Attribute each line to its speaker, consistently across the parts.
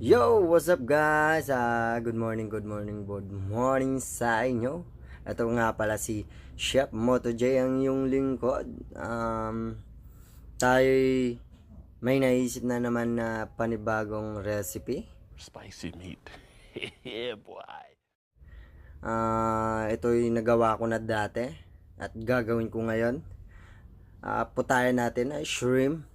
Speaker 1: Yo! What's up guys? Ah, good morning, good morning, good morning sa inyo. Ito nga pala si Chef Moto J ang iyong lingkod. Um, tayo may naisip na naman na panibagong recipe.
Speaker 2: Spicy meat. yeah, boy.
Speaker 1: Ah, ito'y nagawa ko na dati at gagawin ko ngayon. Ah, putayan natin ay shrimp.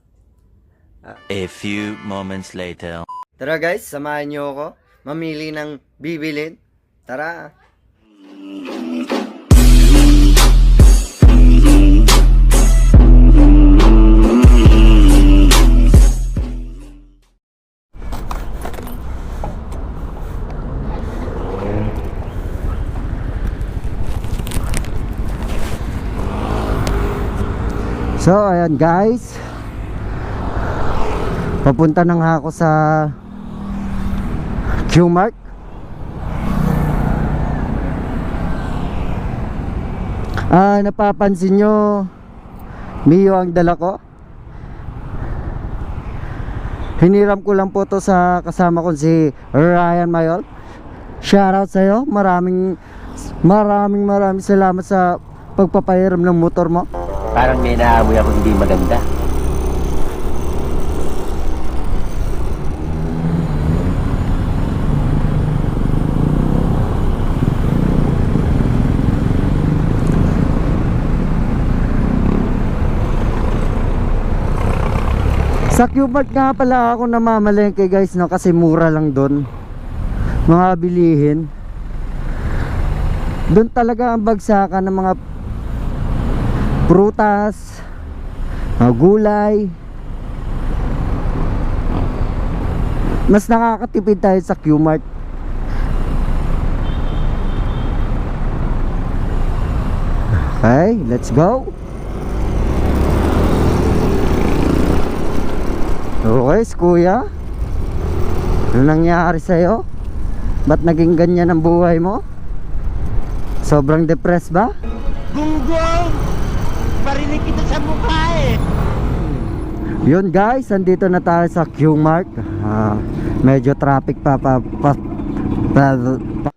Speaker 3: A few moments later.
Speaker 1: Tara guys, samahan niyo ako. Mamili ng bibilin. Tara. So, ayan guys. Papunta na nga ako sa Q-Mark. Ah, napapansin nyo, Mio ang dala ko. Hiniram ko lang po to sa kasama ko si Ryan Mayol. Shoutout sa iyo. Maraming maraming maraming salamat sa pagpapahiram ng motor mo.
Speaker 3: Parang may naamoy ako hindi maganda.
Speaker 1: Sa Q-Mart nga pala ako namamalengke guys no kasi mura lang doon. Mga bilihin. Doon talaga ang bagsakan ng mga prutas, mga gulay. Mas nakakatipid tayo sa Q-Mart. Okay, let's go. Okay, kuya. Ano nangyari sa'yo? Ba't naging ganyan ang buhay mo? Sobrang depressed ba?
Speaker 3: Gunggong! Parinig kita sa mukha eh!
Speaker 1: Yun guys, andito na tayo sa Q-Mart. Ah, medyo traffic pa pa, pa, pa, pa-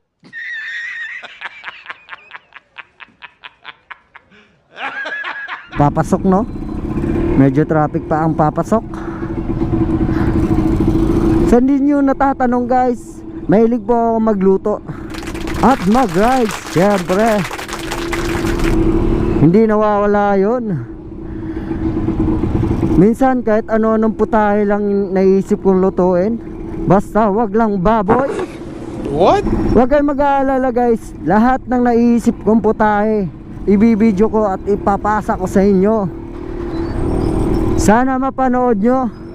Speaker 1: Papasok no? Medyo traffic pa ang papasok. Saan din nyo natatanong guys? Mahilig po ako magluto. At mag-rides, syempre. Hindi nawawala yon. Minsan kahit ano-anong putahe lang naisip kong lutuin. Basta wag lang baboy.
Speaker 2: What?
Speaker 1: Huwag kayong mag-aalala guys. Lahat ng naisip kong putahe, ibibideo ko at ipapasa ko sa inyo. Sana mapanood nyo.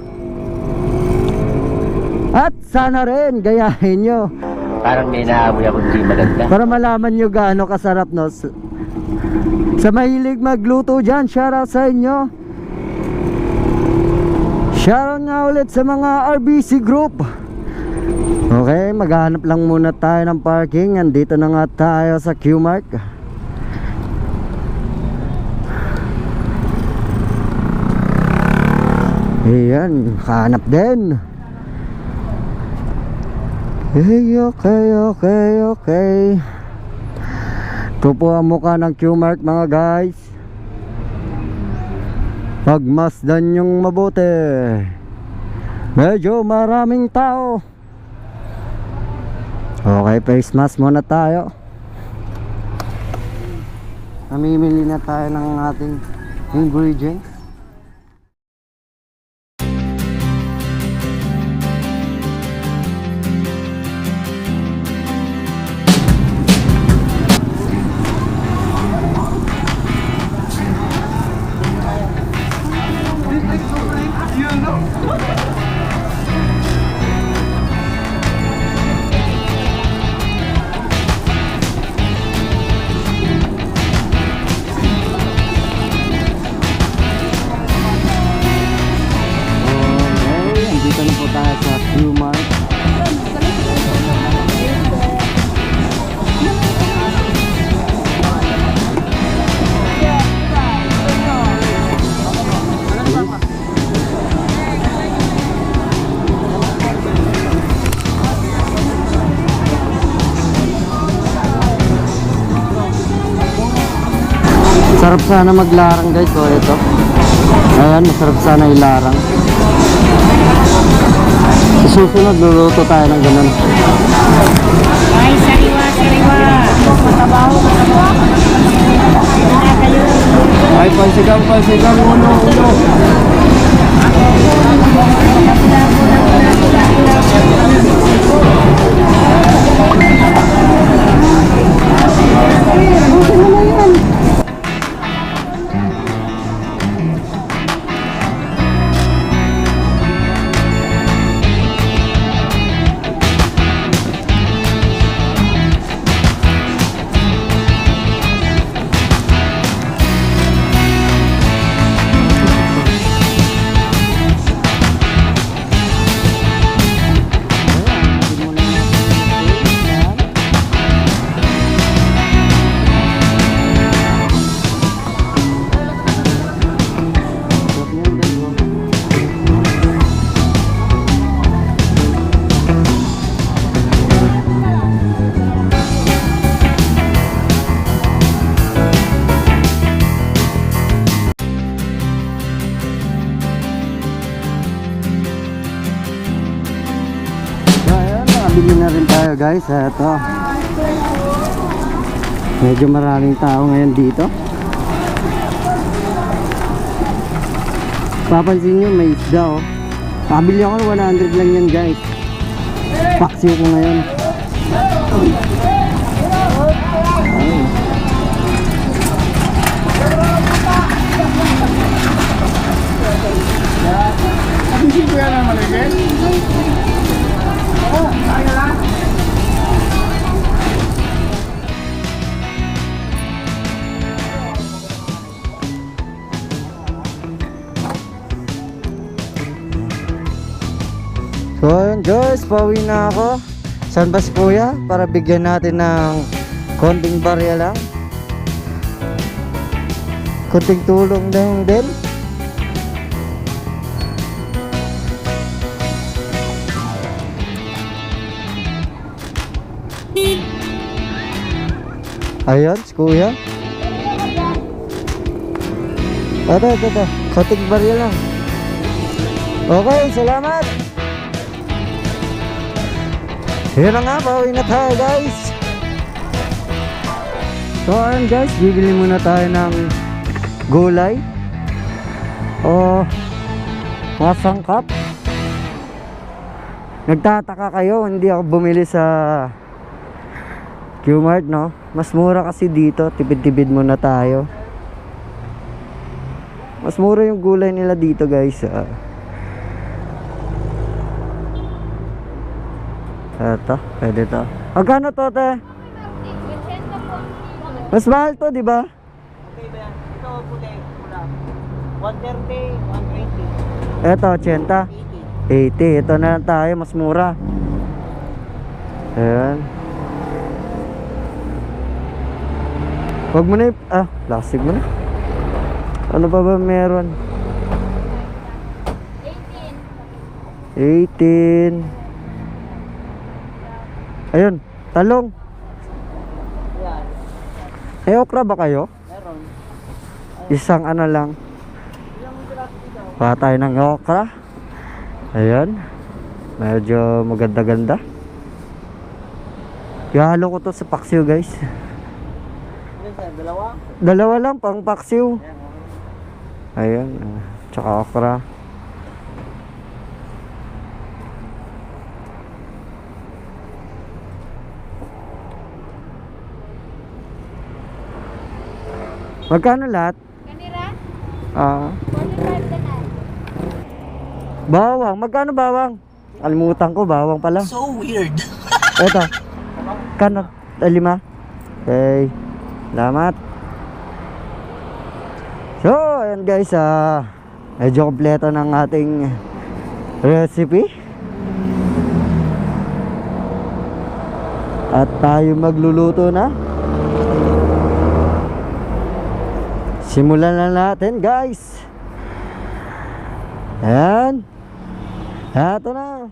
Speaker 1: Sana rin gayahin nyo.
Speaker 3: Parang may naamoy ako hindi maganda.
Speaker 1: Para malaman nyo gaano kasarap no. Sa, sa mahilig magluto dyan, shoutout sa inyo. Shoutout nga ulit sa mga RBC group. Okay, maghanap lang muna tayo ng parking. Andito na nga tayo sa Q-Mark. Ayan, hanap din. Hey, okay, okay, okay. Ito po ang mukha ng Q-Mark mga guys. Pagmasdan yung mabuti. Medyo maraming tao. Okay, face mask muna tayo. Namimili na tayo ng ating ingredients. Sarap sana maglarang guys. So ito. Ayan, masarap sana ilarang. Sa susunod, luluto tayo ng ganun.
Speaker 4: Ay, sariwa, sariwa. Wala kayo.
Speaker 1: Ay, pansigang, pansigang, uno, uno. Tayo guys. Ito. Medyo maraming tao ngayon dito. Papansin nyo, may isda oh. Pabili ako ng 100 lang yan guys. Paksiw ko ngayon. Pauwi na ako. Saan ba si kuya? Para bigyan natin ng konting barya lang. Konting tulong lang din. Ayun, si kuya. Ito, ito, ito. Konting barya lang. Okay, salamat. Yun na nga, pauwi na tayo guys. So ayun guys, bibili muna tayo ng gulay. O mga sangkap. Nagtataka kayo, hindi ako bumili sa Qmart, no? Mas mura kasi dito, tipid-tipid muna tayo. Mas mura yung gulay nila dito guys. ah. Eto, pwede to. Magkano to, te? Mas mahal to, di ba?
Speaker 3: Okay ba yan? Ito puti, pula. 130, 120,
Speaker 1: Eto, 80.
Speaker 3: 80.
Speaker 1: 80. Ito na lang tayo, mas mura. Ayan. Huwag mo na yung... Ah, plastic mo na. Ano pa ba meron? 18. 18. Ayun, talong.
Speaker 3: Yan,
Speaker 1: May okra ba kayo?
Speaker 3: meron.
Speaker 1: Isang ano lang. Kuha tayo ng okra. Ayan. Medyo maganda-ganda. Ihalo ko to sa paksiw guys.
Speaker 3: Sir, dalawa.
Speaker 1: Dalawa lang pang paksiw. Ayan. ah, Tsaka okra. Magkano lahat?
Speaker 4: Kanira,
Speaker 1: Ah,
Speaker 4: 45 na
Speaker 1: bawang. Magkano bawang? Kalimutan ko, bawang pala.
Speaker 3: So weird.
Speaker 1: Eto. Kano? Lima? Okay. Salamat. So, ayan guys, ah, medyo kompleto ng ating recipe. At tayo magluluto na. Simulan na natin guys. Ayan. Eto na.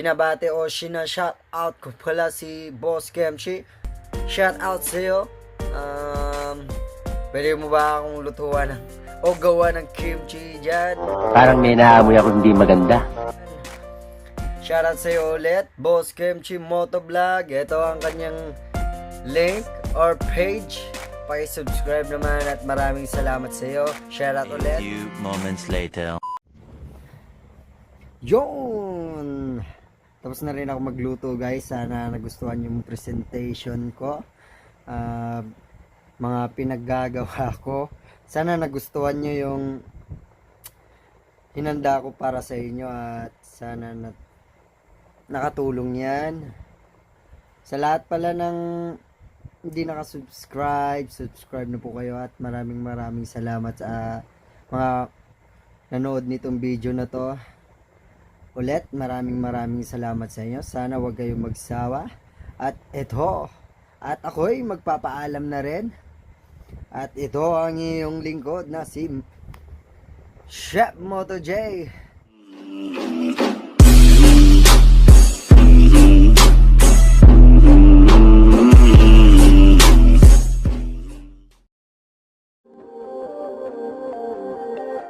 Speaker 1: Binabate o sina shout out ko pala si Boss Kemchi. Shout out sa iyo. Um, pwede mo ba akong lutuan ng, o gawa ng kimchi dyan?
Speaker 3: Parang may naamoy ako hindi maganda.
Speaker 1: Shoutout sa iyo ulit, Boss Kimchi Motovlog. Ito ang kanyang link or page. Paki-subscribe naman at maraming salamat sa iyo. Shoutout
Speaker 5: A
Speaker 1: ulit.
Speaker 5: few moments later.
Speaker 1: Yun! Tapos na rin ako magluto guys. Sana nagustuhan yung presentation ko. Ah, mga pinaggagawa ko. Sana nagustuhan nyo yung hinanda ko para sa inyo at sana na nakatulong yan. Sa lahat pala ng hindi nakasubscribe, subscribe na po kayo at maraming maraming salamat sa mga nanood nitong video na to. Ulit, maraming maraming salamat sa inyo. Sana wag kayong magsawa. At ito, at ako'y magpapaalam na rin. At ito ang iyong lingkod na si Chef Moto J.